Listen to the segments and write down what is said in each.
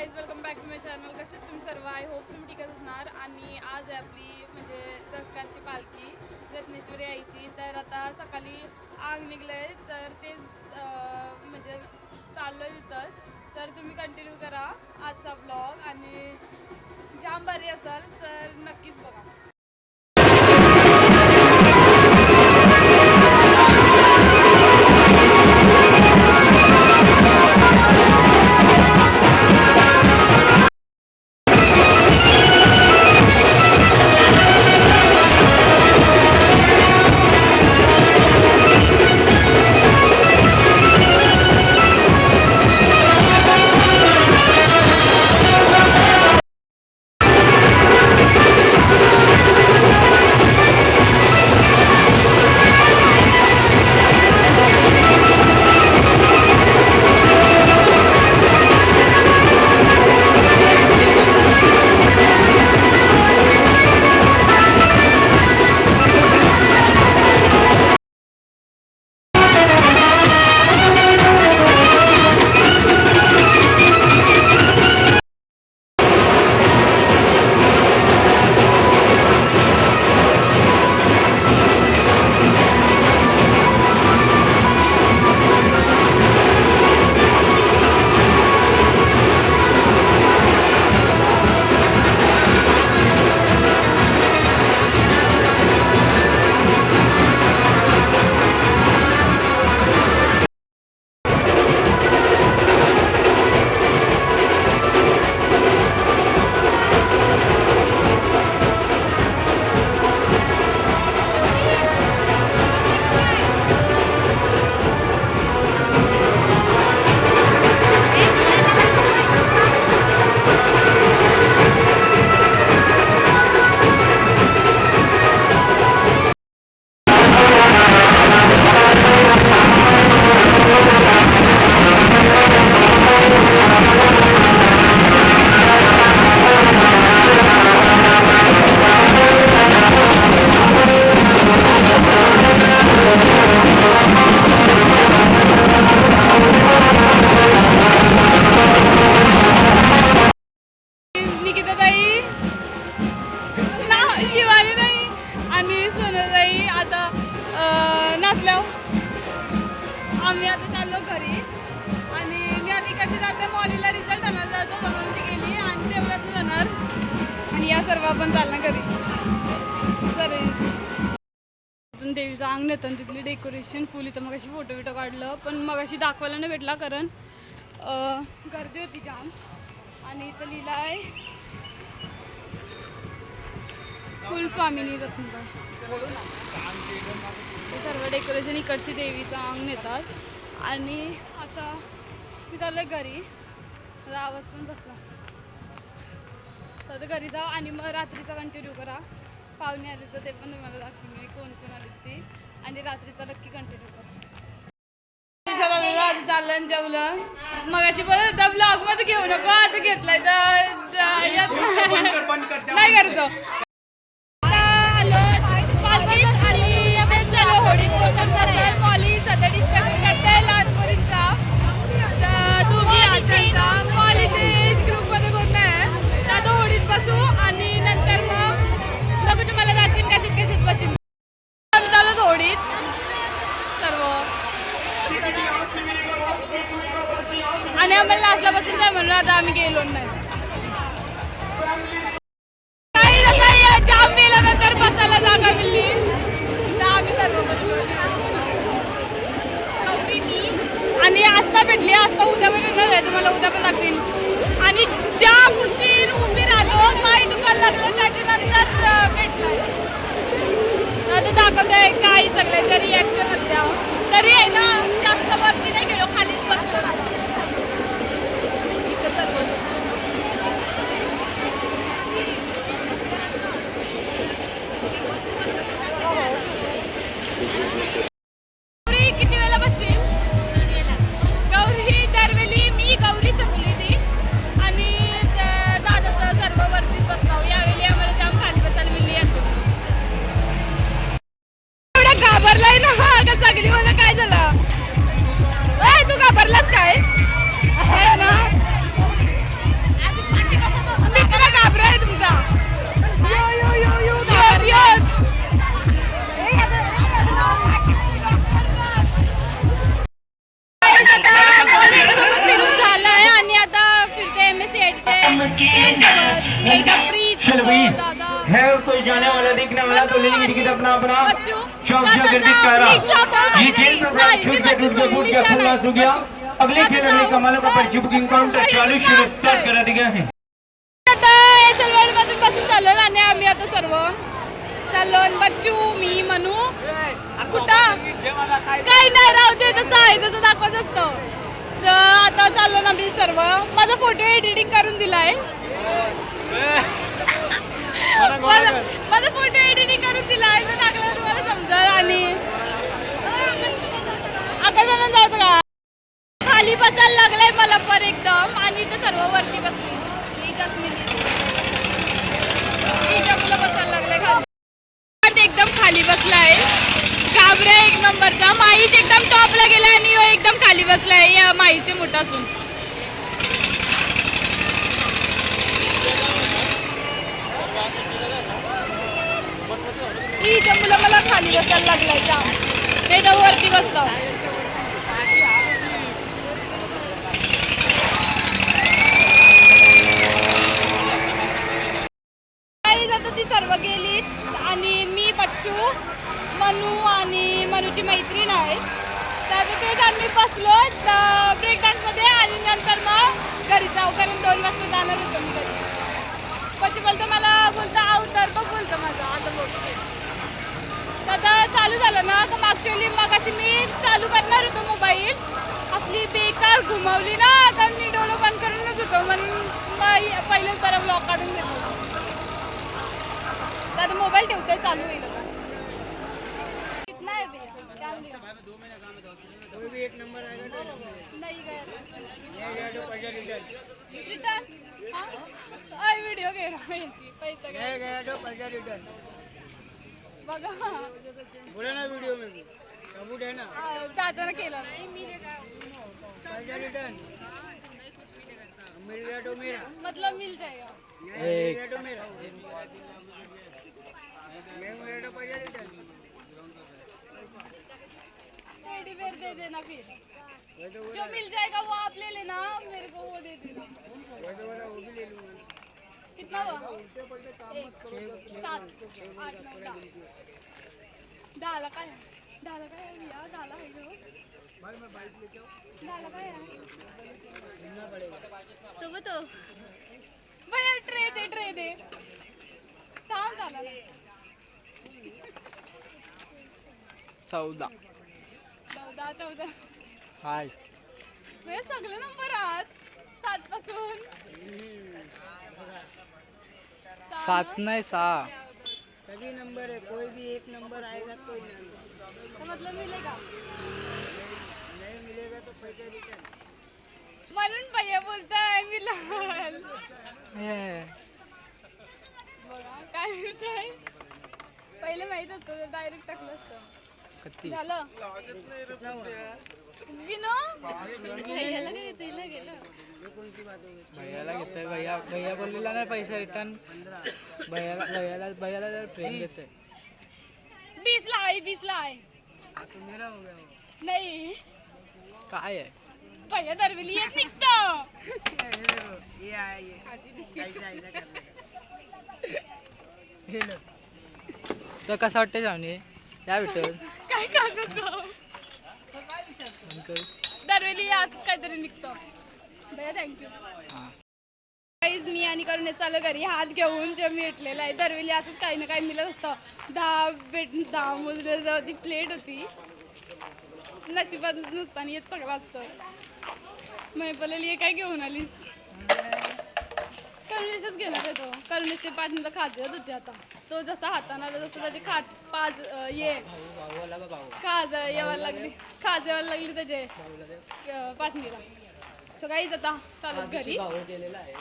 Guys welcome back to my channel कसे तुम्ही सर्व? आय होप तुम्ही ठीकच असणार. आणि आज आहे आपली म्हणजे दसऱ्याची पालखी रत्नेश्वरी यायची तर आता सकाळी आग निघलंय तर ते म्हणजे चाललं तिथंच तर तुम्ही कंटिन्यू करा आजचा ब्लॉग आणि जाम भारी असाल तर नक्कीच बघा. डेकोरेशन फुल इथं मग अशी फोटो बिटो काढलं पण मग अशी दाखवायला नाही भेटला कारण गर्दी होती जाम. आणि इथं लिहिलं आहे फुल स्वामिनी रत्नबाई सर्व डेकोरेशन इकडची देवीचं अंग नेतात. आणि आता मी चाललोय घरी. आवाज पण बसला. तर घरी जाऊ आणि मग रात्रीचा कंटिन्यू करा. पाहुणे आले तर ते पण तुम्हाला दाखवेन मी कोण कोण आले ते. आणि रात्रीचा नक्की कंटिन्यू करा. चाललं जेवलं. मगाची परत ब्लॉगमध्ये घेऊ नको आता घेतलाय तर तर नाही. करायचं घाबरलाय ना? का चांगली मला काय झालं? काय तू घाबरलास काय? ना? मित्र घाबराय तुमचा. झालंय आणि आता फिरते एम एस सी एडचे फ्री आहे ना करा तो लेंगे टिकट अपना अपना बच्चू, चौक से गर्दित करा ये खेल प्रोग्राम छूट के टूट के फूट के खुलास हो गया. अगले खेल अगले कमालों का पर्ची बुकिंग काउंटर चालू शुरू स्टार्ट करा दिया है। बसून चाललो आणि आम्ही आता सर्व चाललो बच्चू मी मनू। कुठं? काही नाही राहू दे तसं आहे तसं दाखवत असतो। तर आता चाललो ना मी सर्व. माझा फोटो एडिटिंग करून दिलाय. माझा माझा फोटो एडिटिंग करून दिलाय तो टाकला तुम्हाला समजेल आणि आता मला जाऊ का खाली बसायला लागलाय मला पण एकदम. आणि इथे सर्व वरती बसली. ही जस्मिनी हिच्या मुलं बसायला लागले खाली. आणि एकदम खाली बसलाय. घाबऱ्या एक नंबरचा. माईच एकदम टॉपला गेला आणि एकदम खाली बसलाय. या माईचे की हिच्या मुलं मला खाली बसायला लागलाय जाम नाही तर वरती बसतो आता ती सर्व गेली आणि मी बच्चू मनू आणि मनूची मैत्रीण आहे. तर तेच आम्ही बसलो. ब्रेक डान्समध्ये आणि नंतर मग घरी जाऊ. कारण दोन वाजता जाणार होतो मी घरी. પછી बोलतो मला बोलतो आऊ तर बघ बोलतो माझं. आता बोलतो आता चालू झालं ना तर मागच्याली वेळी मगाशी मी चालू करणार होतो मोबाईल. आपली बेकार घुमवली ना आता मी डोलो बंद करूनच होतो. म्हणून मग बरं ब्लॉक काढून घेतो आता मोबाईल ठेवतोय चालू होईल आता. कितना भी एक नंबर गया पैसा रिटर्न व्हिडिओ घे पैसा बघा. बोला ना वीडियो में भी सबूत है ना जाताना केलं. पैसा रिटर्न मिल गया तो मेरा मतलब मिल जाएगा. नहीं मिल गया तो मेरा मिल गया तो पैसा रिटर्न टेडी बेयर दे देना फिर. जो मिल जाएगा वो आप ले लेना मेरे को वो दे देना. वही तो वो भी ले लूँगा. कितना हुआ? एक सात आठ नऊ दहा दहाला काय आहे? दहाला काय आहे भैया दहाला आहे गं. दहाला काय आहे घूमना पड़ेगा तो। तो भैया ट्रे दे ट्रे दे। थांब झाला चौदा। चौदा चौदा। हाय। भैया सगळे नंबर आहात सात पासून। सात नाही सहा. सभी नंबर है कोई भी एक नंबर आएगा कोई नहीं तो मतलब मिलेगा? नहीं मिलेगा तो पैसा रिटर्न म्हणून भैया हे, बघा काय म्हणताय पहिले माहीत होतं डायरेक्ट टाकलं असतं. झालं? कितना हुआ विनो भैयाला काय तिला गेलं ये कौन सी बात हो गई भैयाला घेतोय भैया भैया बोललेला ना पैसा रिटर्न भैयाला भैयाला भैयाला जर प्रेम देतोय बीस ला आहे बीस ला आहे हाँ, तो मेरा हो गया वो। नाही। काय आहे भैया दरवेली येत निघतं ये देखो, ये आया ये। ऐसा ऐसा कर लेगा ये लो। तर कसं वाटतंय जावणी या। भेटून। काय कागद दरवेली असं काहीतरी निघतं. भैया थँक्यू काहीच मी आणि करून चालू घरी हात घेऊन जे भेटलेलं आहे. दरवेळी असंच काही ना काही मिळत असतं. दहा भेट दहा मोजले ती प्लेट होती. नशिबात नुसताना येत सगळं असतं मी बोलली हे काय घेऊन आलीस? करुणेशच घेणार आहे तो. करुणेशचे पाठीला खाजत होते आता. तो जसा हाताने आला जसं त्याचे खाट पाच अं, ये. खाज यायला लागली. खाज यायला लागली त्याचे पाठणीला. सो काहीच आता हा चालत घरी. भाऊ गेलेला आहे.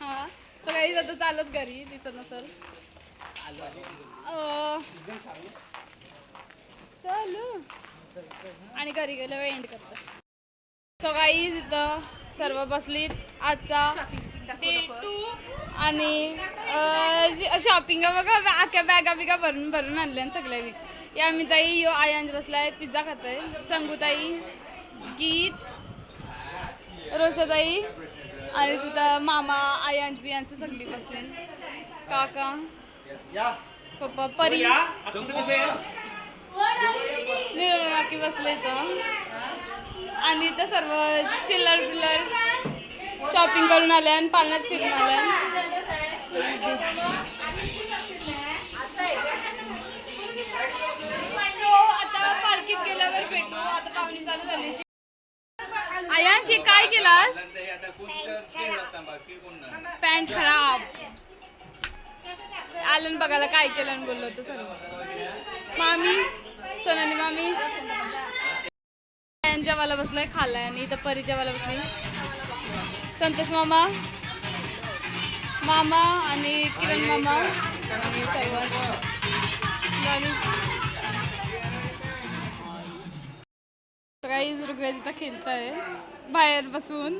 हा सगळी जातं चालत घरी दिसत नसल. चालू. आणि घरी गेलं एंड करतो. सो काही इथं सर्व बसलीत. आजचा आणि शॉपिंग बघा आख्या बॅगा बिगा भरून भरून आणल्या सगळ्यांनी. या मी ताई यो आयांज बसलाय पिझ्झा खातोय. संगूताई गीत रोषाताई आणि तिथं मामा आयांज बियांचं सगळी बसले काका पप्पा परी. निरळ काकी बसले इथं आणि इथं सर्व चिल्लर बिल्लर शॉपिंग करून आले आणि पालनात फिरून आले आयांशी काय केलास? पॅन्ट खराब. आलं बघायला काय केलं बोललो होतं सर. मामी सोनाली मामी. जेवायला बसलाय खाल्लाय आणि इथं परी जेवायला बसली. संतोष मामा मामा आणि किरण मामा. आणि काही खेळत आहे बाहेर बसून.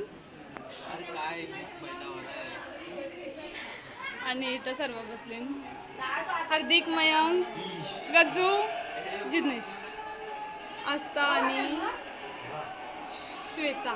आणि इथं सर्व बसले हार्दिक मयंक गजू जिग्नेश आस्था आणि श्वेता.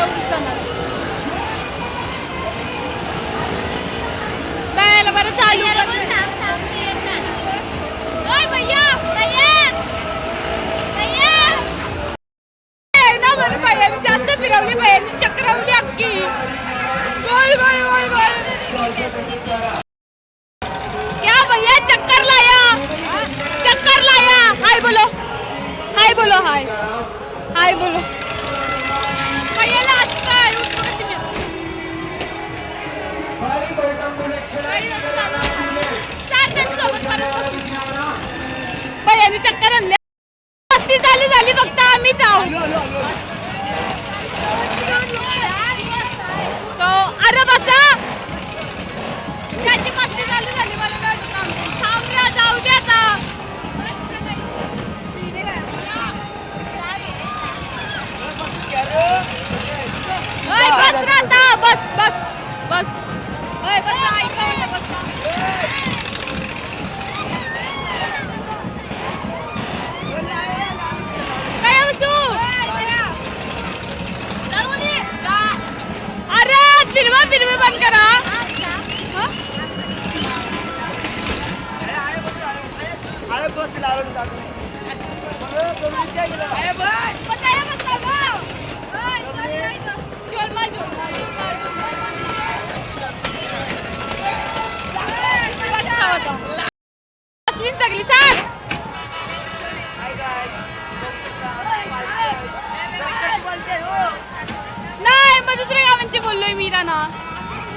eu lutando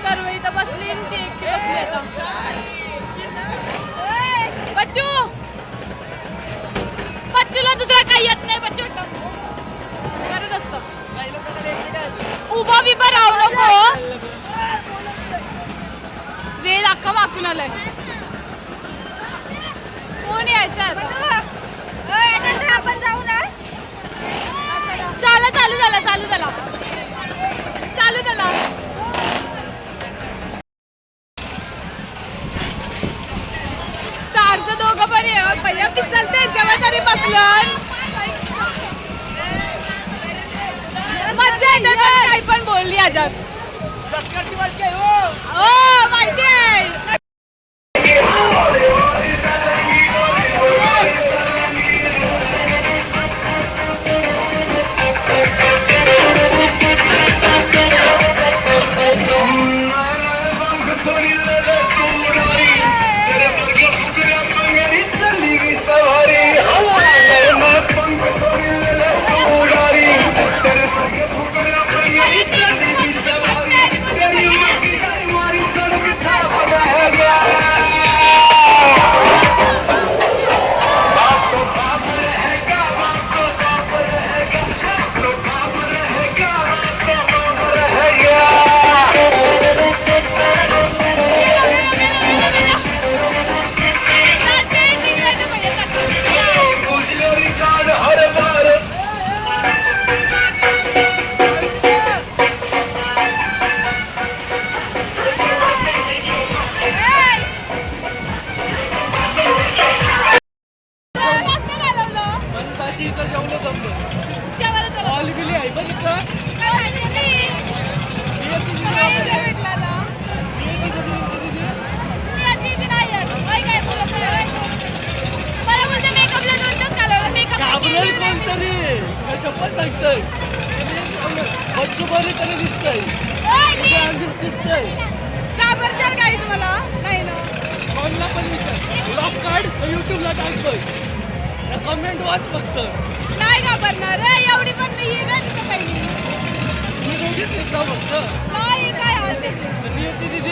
सर्व इथं बसली ती एकटी बसली आता. बच्चू! बच्चूला दुसरा काही येत नाही बच्चू. करत असत. उभा बिबा राहू नको. वेळ अख्खा वाकून आलाय. कोण यायचं आता? आपण जाऊ ना. चालू चालू झाला चालू झाला. चालू झाला. असेल त्यांच्यावर तरी बसलं मज्जा येते काही पण बोलली आज हो माहिती आहे. Hayır hayal dedi. Niyet dedi